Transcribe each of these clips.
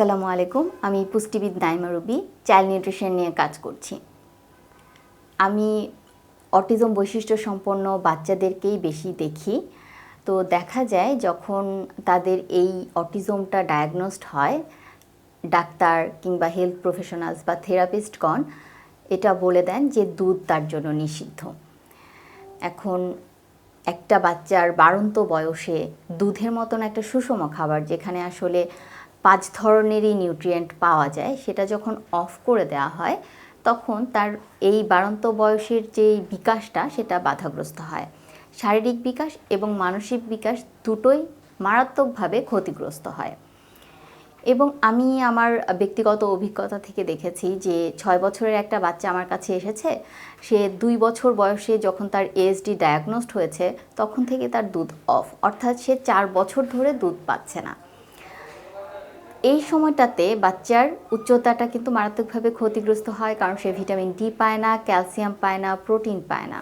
আসসালামু আলাইকুম। আমি পুষ্টিবিদ নাইমা রুবি, চাইল্ড নিউট্রিশন নিয়ে কাজ করছি। আমি অটিজম বৈশিষ্ট্য সম্পন্ন বাচ্চাদেরকেই বেশি দেখি। তো দেখা যায় যখন তাদের এই অটিজমটা ডায়াগনোসড হয়, ডাক্তার কিংবা হেলথ প্রফেশনালস বা থেরাপিস্টগণ এটা বলে দেন যে দুধ তার জন্য নিষিদ্ধ। এখন একটা বাচ্চার বাড়ন্ত বয়সে দুধের মতন একটা সুষম খাবার যেখানে আসলে পাঁচ ধরনেরই নিউট্রিয়েন্ট পাওয়া যায়, সেটা যখন অফ করে দেওয়া হয়, তখন তার এই বাড়ন্ত বয়সের যেই বিকাশটা, সেটা বাধাগ্রস্ত হয়। শারীরিক বিকাশ এবং মানসিক বিকাশ দুটোই মারাত্মকভাবে ক্ষতিগ্রস্ত হয়। এবং আমি আমার ব্যক্তিগত অভিজ্ঞতা থেকে দেখেছি যে, ছয় বছরের একটা বাচ্চা আমার কাছে এসেছে, সে দুই বছর বয়সে যখন তার এএসডি ডায়াগনোসড হয়েছে, তখন থেকে তার দুধ অফ অর্থাৎ সে চার বছর ধরে দুধ পাচ্ছে না। এই সময়টাতে বাচ্চার উচ্চতাটা কিন্তু মারাত্মকভাবে ক্ষতিগ্রস্ত হয়, কারণ সে ভিটামিন ডি পায় না, ক্যালসিয়াম পায় না, প্রোটিন পায় না,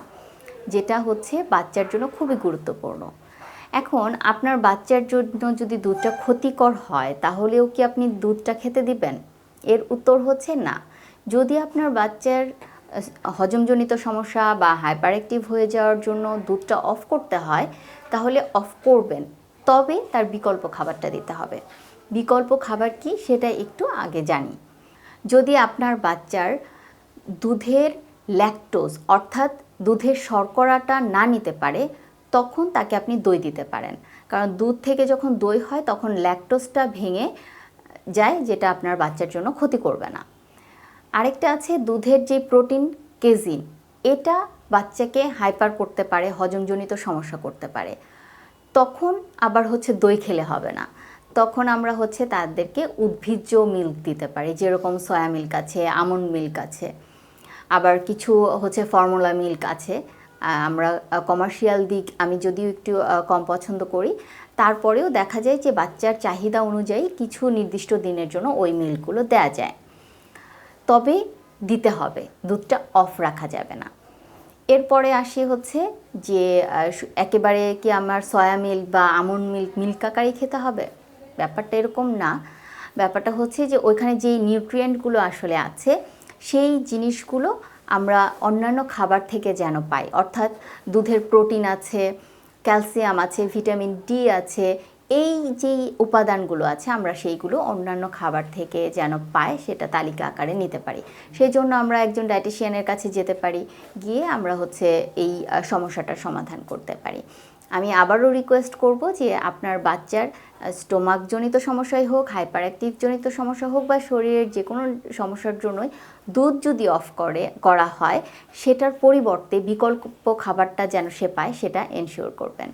যেটা হচ্ছে বাচ্চার জন্য খুবই গুরুত্বপূর্ণ। এখন আপনার বাচ্চার জন্য যদি দুধটা ক্ষতিকর হয়, তাহলেও কি আপনি দুধটা খেতে দিবেন? এর উত্তর হচ্ছে না। যদি আপনার বাচ্চার হজমজনিত সমস্যা বা হাইপার অ্যাক্টিভ হয়ে যাওয়ার জন্য দুধটা অফ করতে হয়, তাহলে অফ করবেন। তবে তার বিকল্প খাবারটা দিতে হবে। বিকল্প খাবার কি সেটা একটু আগে জানি। যদি আপনার বাচ্চার দুধের ল্যাকটোজ অর্থাৎ দুধের শর্করাটা না নিতে পারে, তখন তাকে আপনি দই দিতে পারেন। কারণ দুধ থেকে যখন দই হয়, তখন ল্যাকটোজটা ভেঙে যায়, যেটা আপনার বাচ্চার জন্য ক্ষতি করবে না। আরেকটা আছে দুধের যে প্রোটিন কেজিন এটা বাচ্চাকে হাইপার করতে পারে, হজমজনিত সমস্যা করতে পারে। তখন আবার হচ্ছে দই খেলে হবে না। তখন আমরা হচ্ছে তাদেরকে উদ্ভিজ্জ মিল্ক দিতে পারি, যেরকম সয়া মিল্ক আছে, আমন্ড মিল্ক আছে। আবার কিছু হচ্ছে ফর্মুলা মিল্ক আছে আমরা কমার্শিয়াল দিক, আমি যদিও একটু কম পছন্দ করি। তারপরেও দেখা যায় যে বাচ্চার চাহিদা অনুযায়ী কিছু নির্দিষ্ট দিনের জন্য ওই মিল্কগুলো দেওয়া যায়। তবে দিতে হবে, দুধটা অফ রাখা যাবে না। এরপরে আসি হচ্ছে যে একেবারে কি আমার সয়া মিল্ক বা আমন্ড মিল্ক মিল্ক আকারেই খেতে হবে? ব্যাপারটা এরকম না। ব্যাপারটা হচ্ছে যে ওইখানে যেই নিউট্রিয়েন্টগুলো আসলে আছে, সেই জিনিসগুলো আমরা অন্যান্য খাবার থেকে যেন পাই। অর্থাৎ দুধের প্রোটিন আছে, ক্যালসিয়াম আছে, ভিটামিন ডি আছে, এই যেই উপাদানগুলো আছে আমরা সেইগুলো অন্যান্য খাবার থেকে যেন পাই, সেটা তালিকা আকারে নিতে পারি। সেই জন্য আমরা একজন ডায়েটিশিয়ানের কাছে যেতে পারি, গিয়ে আমরা হচ্ছে এই সমস্যাটার সমাধান করতে পারি। আমি আবারও রিকোয়েস্ট করব যে আপনার বাচ্চার স্টোমাকজনিত সমস্যাই হোক হাইপার অ্যাক্টিভজনিত সমস্যা হোক বা শরীরের যে কোনো সমস্যার জন্যই দুধ যদি অফ করে, করা হয়, সেটার পরিবর্তে বিকল্প খাবারটা যেন সে পায়, সেটা এনশিওর করবেন।